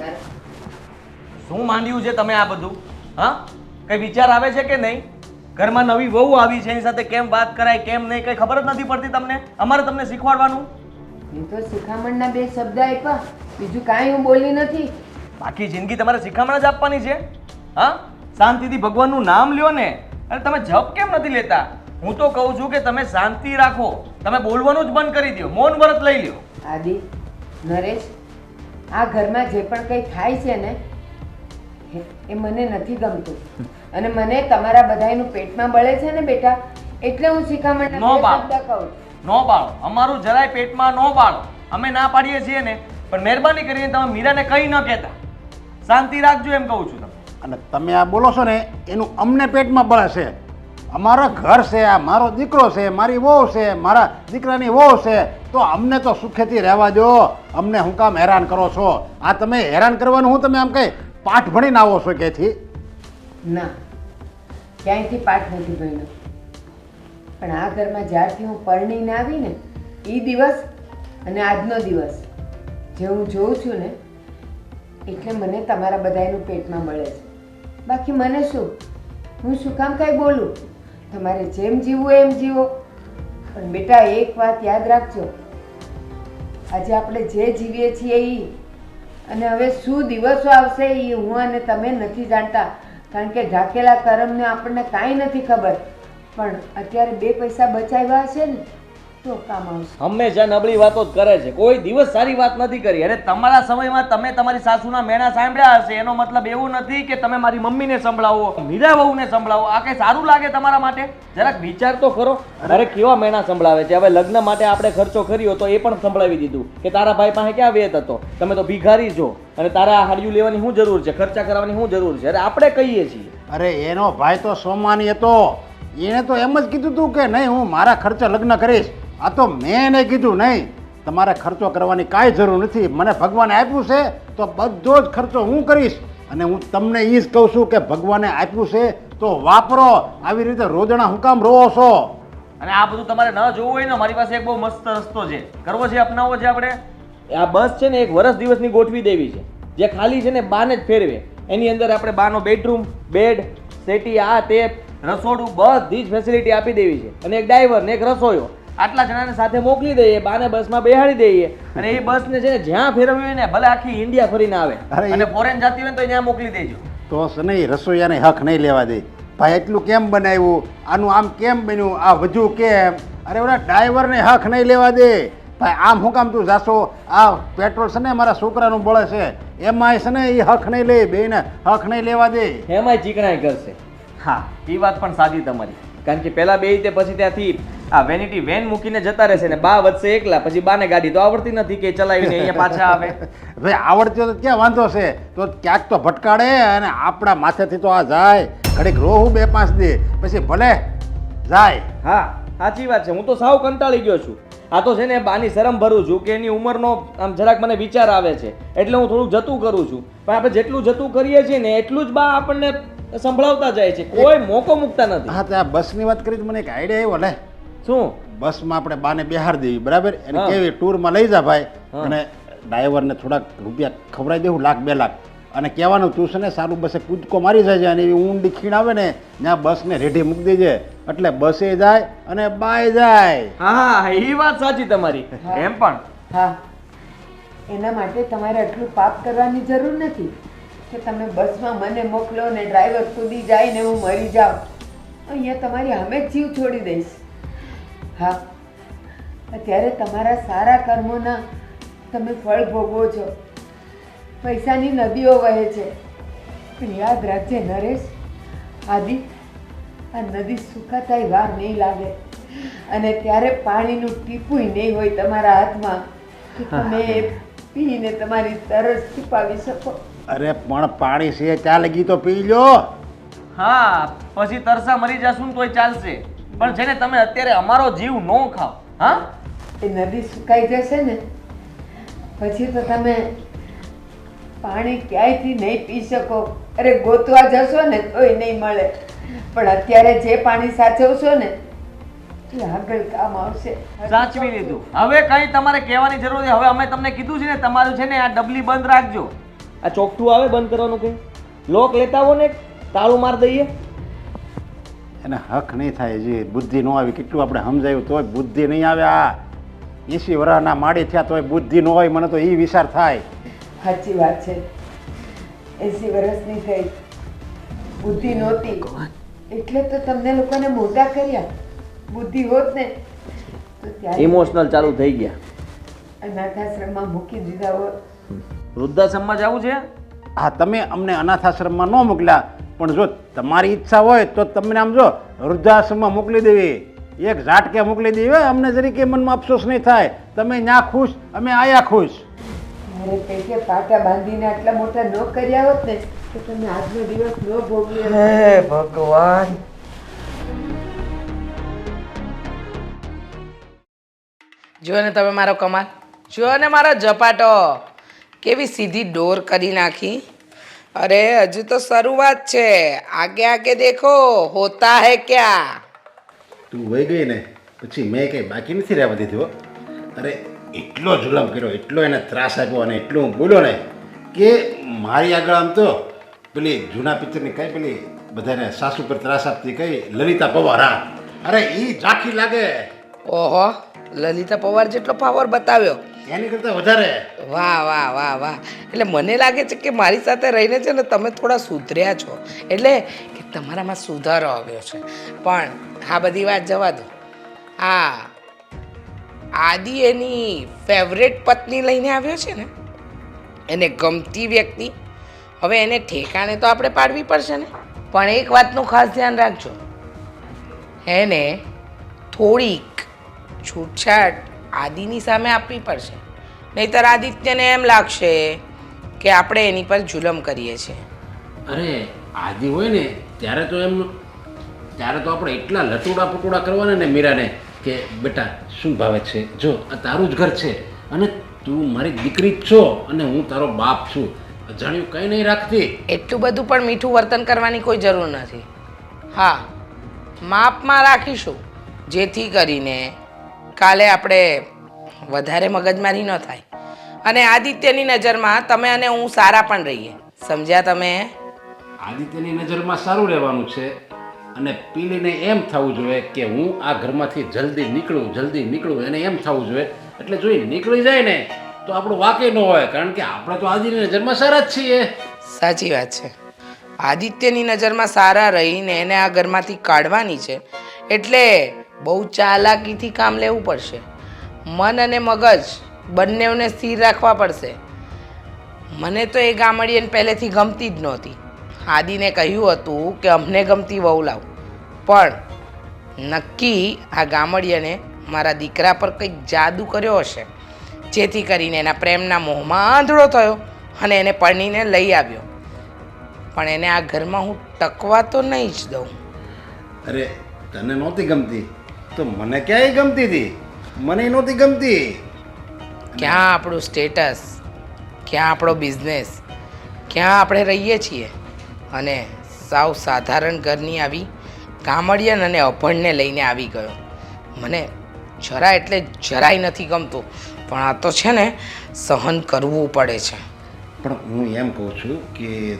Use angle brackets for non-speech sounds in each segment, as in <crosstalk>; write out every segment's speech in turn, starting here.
તારે? શું માંડ્યું છે તમે આ બધું? હા? કઈ વિચાર આવે છે કે નહીં? ઘરમાં નવી વહુ આવી છે એની સાથે કેમ વાત કરાય કેમ નહીં કઈ ખબર જ નથી પડતી તમને? અમારે તમને શીખવાડવાનું? મેં તો શિખામણના બે શબ્દ આપ્યા બીજું કાંઈ હું બોલી નથી. બાકી જિંદગી તમારે શિખામણ જ આપવાની છે? હા? શાંતિથી ભગવાનનું નામ લ્યો ને. અને તમે જપ કેમ નથી લેતા? હું તો કહું છું કે તમે શાંતિ રાખો. તમે બોલવાનું જ બંધ કરી દો મૌન વ્રત લઈ લ્યો. આદિ નરેશ આ ઘરમાં જે પણ કંઈ થાય છે ને એ- મને નથી ગમતું. અને મને તમારા બધાયનું પેટમાં બળે છે ને બેટા એટલે હું શિખામણ નો બાળ. નો શબ્દ કહું ન બાળો. અમારું જરાય પેટમાં ન બાળો. અમે ના પાડીએ છીએ ને પણ મહેરબાની કરીને તમે મીરાને કંઈ ન કહેતા. શાંતિ રાખજો એમ કહું છું તમને. અને તમે આ બોલો છો ને એનું અમને પેટમાં બળે છે. અમારા ઘર છે, આ મારો દીકરો છે, મારી વહુ છે, મારા દીકરાની વહુ છે, તો અમને તો સુખેથી રહેવા દો. અમને હું કામ હેરાન કરો છો? આ તમે હેરાન કરવાનું હું તમે આમ કઈ પાઠ ભણીને આવો છો ક્યાંથી ના, ક્યાંયથી પાઠ નથી ભણ્યો? પણ આ ઘરમાં જ્યારથી હું પરણીને આવી ને એ દિવસ અને આજનો દિવસ જે હું જોઉં છું ને, એટલે મને તમારા બધાયનું પેટમાં મળે છે. બાકી મને શું? હું શું કામ કાંઈ બોલું? તમારે જેમ જીવવું એમ જીવો. પણ બેટા, એક વાત યાદ રાખજો. આજે આપણે જે જીવીએ છીએ એ અને હવે શું દિવસો આવશે એ હું અને તમે નથી જાણતા. કારણ કે ઢાકેલા કરમને આપણને કાંઈ નથી ખબર. પણ અત્યારે બે પૈસા બચાવ્યા હશે ને હંમેશા નબળી વાતો જ કરે છે કોઈ દિવસ સારી વાત નથી કરી. અને તમારા સમયમાં તમે તમારી સાસુના મેણા સાંભળ્યા હશે. એનો મતલબ એવું નથી કે તમે મારી મમ્મીને સંભળાવો મીરા વહુને સંભળાવો. આ કઈ સારું લાગે તમારા માટે? જરાક વિચાર તો કરો. અરે કેવા મેણા સંભળાવે છે? હવે લગ્ન માટે આપણે ખર્ચો કર્યો તો એ પણ સંભળાવી દીધું કે તારા ભાઈ પાસે ક્યાં વેત હતો? તમે તો ભિખારી છો. અને તારા હાડિયું લેવાની શું જરૂર છે? ખર્ચા કરવાની શું જરૂર છે? અરે આપણે કહીએ છીએ. અરે એનો ભાઈ તો સોમાની હતો. એને તો એમ જ કીધું હતું કે નહીં હું મારા ખર્ચે લગ્ન કરીશ. આ તો મેં એને કીધું નહીં. તમારે ખર્ચો કરવાની કાંઈ જરૂર નથી. મને ભગવાને આપ્યું છે તો બધો જ ખર્ચો હું કરીશ. અને હું તમને એ જ કહું છું કે ભગવાને આપ્યું છે તો વાપરો. આવી રીતે રોજણા હું કામ રહો છો. અને આ બધું તમારે ન જોવું હોય ને મારી પાસે એક બહુ મસ્ત રસ્તો છે. કરવો છે અપનાવવો છે આપણે? આ બસ છે ને એક વર્ષ દિવસની ગોઠવી દેવી છે. જે ખાલી છે ને બાને જ ફેરવે. એની અંદર આપણે બાનો બેડરૂમ બેડ સેટી આ તે રસોડું બધી જ ફેસિલિટી આપી દેવી છે. અને એક ડ્રાઈવર ને એક રસોઈયો આટલા જણાને સાથે મોકલી દઈએ બાને બસમાં બેહાડી દઈએ. અને એ બસને છે જ્યાં ફેરવવી હોય ને ભલે આખી ઇન્ડિયા ફરીને આવે. અને ફોરેન જતી હોય ને તો ત્યાં મોકલી દેજો. તો નહીં રસોઈયાને હક નહીં લેવા દે. ભાઈ એટલું કેમ બનાવ્યું? આનું આમ કેમ બન્યું? આ વધુ કેમ? અરે ઓલા ડ્રાઈવરને હક નહીં લેવા દે. ભાઈ આમ હું કામ તું જાશો? આ પેટ્રોલ છે ને મારા છોકરાનું બળે છે. એમાંય છે ને એ હક નહીં લે બેને હક નહીં લેવા દે. એમાંય ચીકણાઈ કરશે. હા એ વાત પણ સાચી તમારી. કારણ કે પહેલાં બે રીતે પછી ત્યાંથી આ વેનિટી વેન મૂકીને જતા રહેશે ને બા વધશે એકલા પછી બાને ગાડી તો આવડતી નથી કે ચલાવીને અહીંયા પાછા આવે. <laughs> ભાઈ આવડતી તો ક્યાં વાંધો છે? તો ક્યાંક તો ભટકાડે અને આપણા માથેથી તો આ જાય. ઘડીક રોહું બે પાંચ દે પછી ભલે જાય. હા સાચી વાત છે. હું તો સાવ કંટાળી ગયો છું. આ તો છે ને બાની શરમ ભરું છું કે એની ઉંમરનો આમ જરાક મને વિચાર આવે છે. એટલે હું થોડું જતું કરું છું. પણ આપણે જેટલું જતું કરીએ છીએ ને એટલું જ બા આપણને સંભળાવતા જાય છે. કોઈ મોકો મૂકતા નથી. હા ત્યાં આ બસની વાત કરી મને એક આઈડિયા આવ્યો લે. શું? બસમાં આપણે બાને બેહાર દેવી બરાબર? એને કેવી ટૂરમાં લઈ જા ભાઈ. અને ડ્રાઈવરને થોડાક રૂપિયા ખવડાવી દેવું લાખ બે લાખ. અને કહેવાનું તું છે ને સારું બસે કૂદકો મારી જાય છે અને એવી ઊંડી ખીણ આવે ને ત્યાં બસને રેઢી મૂકી દેજે. એટલે બસે જાય અને બાય જાય. હા એ વાત સાચી તમારી. એમ પણ. હા. એના માટે તમારે આટલું પાપ કરવાની જરૂર નથી. કે તમે બસમાં મને મોકલો ને ડ્રાઈવર કૂદી જાય ને હું મરી જાઉં. અહીંયા તમારી અમે જ જીવ છોડી દઈશ. હા અત્યારે તમારા સારા કર્મોના તમે ફળ ભોગવો છો. પૈસાની નદીઓ વહે છે. પણ યાદ રાખજે નરેશ આદિ આ નદી સુકાતાય વાર નહીં લાગે. અને ત્યારે પાણીનું ટીપું નહીં હોય તમારા હાથમાં કે તમે પીને તમારી તરસ છુપાવી શકો. અરે પણ પાણી છે ચા લગી તો પી લો હા પછી તરસા મરી જશું ને તોય ચાલશે. પણ છે ને તમે અત્યારે અમારો જીવ નો ખાઓ હા? એ નદી સુકાઈ જશે ને પછી તો તમે પાણી ક્યાંયથી નહીં પી શકો? અરે ગોતવા જશો ને તોય નહીં મળે. પણ અત્યારે જે પાણી સાચવશો ને એ આગળ કામ આવશે. સાચવી લીધું. હવે કઈ તમારે કહેવાની જરૂર નથી હવે અમે તમને કીધું છે ને તમારું છે ને આ ડબલી બંધ રાખજો. આ ચોકઠું આવે બંધ કરવાનું કંઈ? લોક લેતા આવો ને તાળું માર દઈએ. એને હક નહીં થાય જે બુદ્ધિ ન આવી કેટલું આપણે સમજાયું તોય બુદ્ધિ નહીં આવે આ. એસી વરાના માડી થયા તોય બુદ્ધિ ન હોય મને તો એ વિચાર થાય. સાચી વાત છે. એસી વર્ષની થઈ. બુદ્ધિ નહોતી. એટલે તો તમને લોકોને મોટા કર્યા. બુદ્ધિ હોત ને તો ત્યારે ઇમોશનલ ચાલુ થઈ ગયા. અનાથાશ્રમમાં મૂકી દીધા હોત. વૃદ્ધાશ્રમમાં જવું છે? હા તમે અમને અનાથાશ્રમમાં ન મોકલ્યા પણ જો તમારી ઈચ્છા હોય તો તમને આમ જો વૃદ્ધાશ્રમમાં મોકલી દેવી. એક ઝાટકે મોકલી દેવી હોય અમને જરીકે મનમાં અફસોસ નહીં થાય. તમે ન્યા ખુશ અમે આયા ખુશ. પેટે પાટા બાંધીને આટલા મોટા ન કર્યા હોત ને તો તમે આજનો દિવસ ન ભોગવ્યો હોત. ભગવાન. જુઓ ને તમે મારો કમાલ. જુઓ ને મારો ઝપાટો. કેવી સીધી ડોર કરી નાખી? અરે હજુ તો શરૂઆત છે. આગે આગે દેખો હોતા હે ક્યા? તું વહી ગઈ ને પછી મેં કંઈ બાકી નથી રહેવા દીધું હો. અરે એટલો જુલમ કર્યો એટલો એને ત્રાસ આપ્યો અને એટલું હું બોલ્યો ને કે મારી આગળ આમ તો પેલી જૂના પિક્ચરની કઈ પેલી બધાને સાસુ પર ત્રાસ આપતી કઈ લલિતા પવાર હા. અરે એ ઝાંખી લાગે. ઓહો લલિતા પવાર જેટલો પાવર બતાવ્યો. એની કરતાં વધારે? વાહ વાહ વાહ વાહ. એટલે મને લાગે છે કે મારી સાથે રહીને છે ને તમે થોડા સુધર્યા છો. એટલે કે તમારામાં સુધારો આવ્યો છે. પણ આ બધી વાત જવા દો. આ આદિ એની ફેવરેટ પત્ની લઈને આવ્યો છે ને, એને ગમતી વ્યક્તિ. હવે એને ઠેકાણે તો આપણે પાડવી પડશે ને. પણ એક વાતનું ખાસ ધ્યાન રાખજો. એને થોડીક છૂટછાટ આદિની સામે આપવી પડશે. નહીતર આદિત્યને એમ લાગશે કે આપણે એની પર જુલમ કરીએ છીએ. અરે આદિ હોય ને ત્યારે તો એમ ત્યારે તો આપણે એટલા લટુડા પટુડા કરવાના ને મીરાને કે બેટા શું ભાવે છે? જો આ તારું જ ઘર છે અને તું મારી દીકરી જ છો અને હું તારો બાપ છું. અજાણ્યું કંઈ નહીં રાખતી. એટલું બધું પણ મીઠું વર્તન કરવાની કોઈ જરૂર નથી. હા માપમાં રાખીશું જેથી કરીને કાલે આપણે વધારે મગજમારી ન થાય. અને આદિત્યની નજરમાં તમે અને હું સારા પણ રહીએ. સમજ્યા તમે? આદિત્યની નજરમાં સારું રહેવાનું છે અને પીલીને એમ થવું જોઈએ કે હું આ ઘરમાંથી જલ્દી નીકળું જલ્દી નીકળું એને એમ થવું જોઈએ. એટલે જો એ નીકળી જાય ને તો આપણું વાક્ય ન હોય કારણ કે આપણે તો આદિત્યની નજરમાં સારા જ છીએ. સાચી વાત છે. આદિત્યની નજરમાં સારા રહીને એને આ ઘરમાંથી કાઢવાની છે. એટલે બહુ ચાલાકીથી કામ લેવું પડશે. મન અને મગજ બંનેઓને સ્થિર રાખવા પડશે. મને તો એ ગામડીને પહેલેથી ગમતી જ નહોતી. આદિને કહ્યું હતું કે અમને ગમતી વહુ લાવ. પણ નક્કી આ ગામડીયને મારા દીકરા પર કંઈક જાદુ કર્યો હશે. જેથી કરીને એના પ્રેમના મોહમાં આંધળો થયો અને એને પરણીને લઈ આવ્યો. પણ એને આ ઘરમાં હું ટકવા તો નહીં જ દઉં. અરે, તને નહોતી ગમતી? તો મને ક્યાંય ગમતી હતી? મને નહોતી ગમતી. ક્યાં આપણું સ્ટેટસ ક્યાં આપણો બિઝનેસ ક્યાં આપણે રહીએ છીએ? અને સાવ સાધારણ ઘરની આવી કામડિયન અને અભણને લઈને આવી ગયો. મને જરા એટલે જરાય નથી ગમતું પણ આ તો છે ને સહન કરવું પડે છે. પણ હું એમ કહું છું કે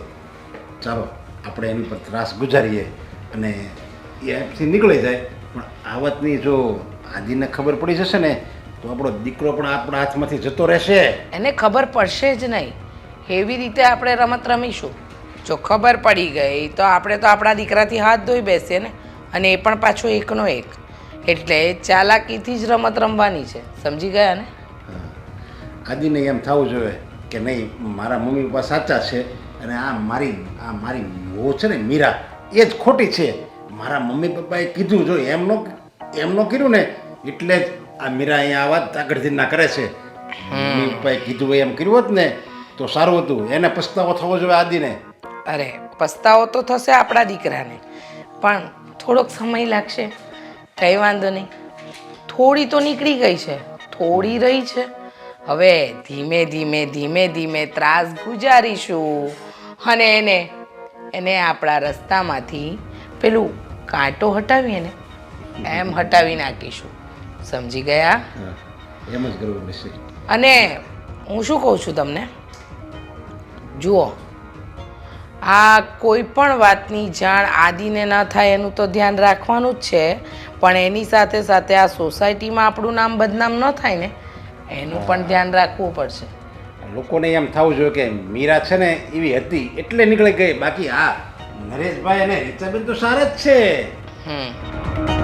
ચાલો આપણે એની પર ત્રાસ ગુજારીએ અને એ એપથી નીકળી જાય. પણ આ વાતની જો આદિને ખબર પડી જશે ને તો આપણો દીકરો પણ આપણા હાથમાંથી જતો રહેશે. એને ખબર પડશે જ નહીં. એવી રીતે આપણે રમત રમીશું. જો ખબર પડી ગઈ તો આપણે તો આપણા દીકરાથી હાથ ધોઈ બેસીએ ને. અને એ પણ પાછો એકનો એક. એટલે ચાલાકીથી જ રમત રમવાની છે. સમજી ગયા ને? આદિને એમ થવું જોઈએ કે નહીં મારા મમ્મી પપ્પા સાચા છે અને આ મારી આ મારી મોહ છે ને મીરા એ જ ખોટી છે. મારા મમ્મી પપ્પાએ કીધું જો એમનો એમનો કીધું ને એટલે જ આ મીરા અહીંયા આ વાત આગળથી ના કરે છે. મમ્મી પપ્પાએ કીધું હોય એમ કર્યું હોત ને તો સારું હતું. એને પસ્તાવો થવો જોઈએ આદિને. અરે પસ્તાવો તો થશે આપણા દીકરાને. પણ થોડોક સમય લાગશે. કંઈ વાંધો નહીં. થોડી તો નીકળી ગઈ છે. થોડી રહી છે. હવે ધીમે ધીમે ધીમે ધીમે ત્રાસ ગુજારીશું. અને એને એને આપણા રસ્તામાંથી પેલું કાંટો હટાવીએ ને એમ હટાવી નાખીશું. સમજી ગયા? એમ જ કરવું પડશે. અને હું શું કહું છું તમને? જુઓ આ કોઈ પણ વાતની જાણ આદિને ન થાય એનું તો ધ્યાન રાખવાનું જ છે પણ એની સાથે સાથે આ સોસાયટીમાં આપણું નામ બદનામ ન થાય ને એનું પણ ધ્યાન રાખવું પડશે. લોકોને એમ થવું જોઈએ કે મીરા છે ને એવી હતી એટલે નીકળી ગઈ બાકી આ નરેશભાઈ અને રીચાબેન તો સારા જ છે. હમ.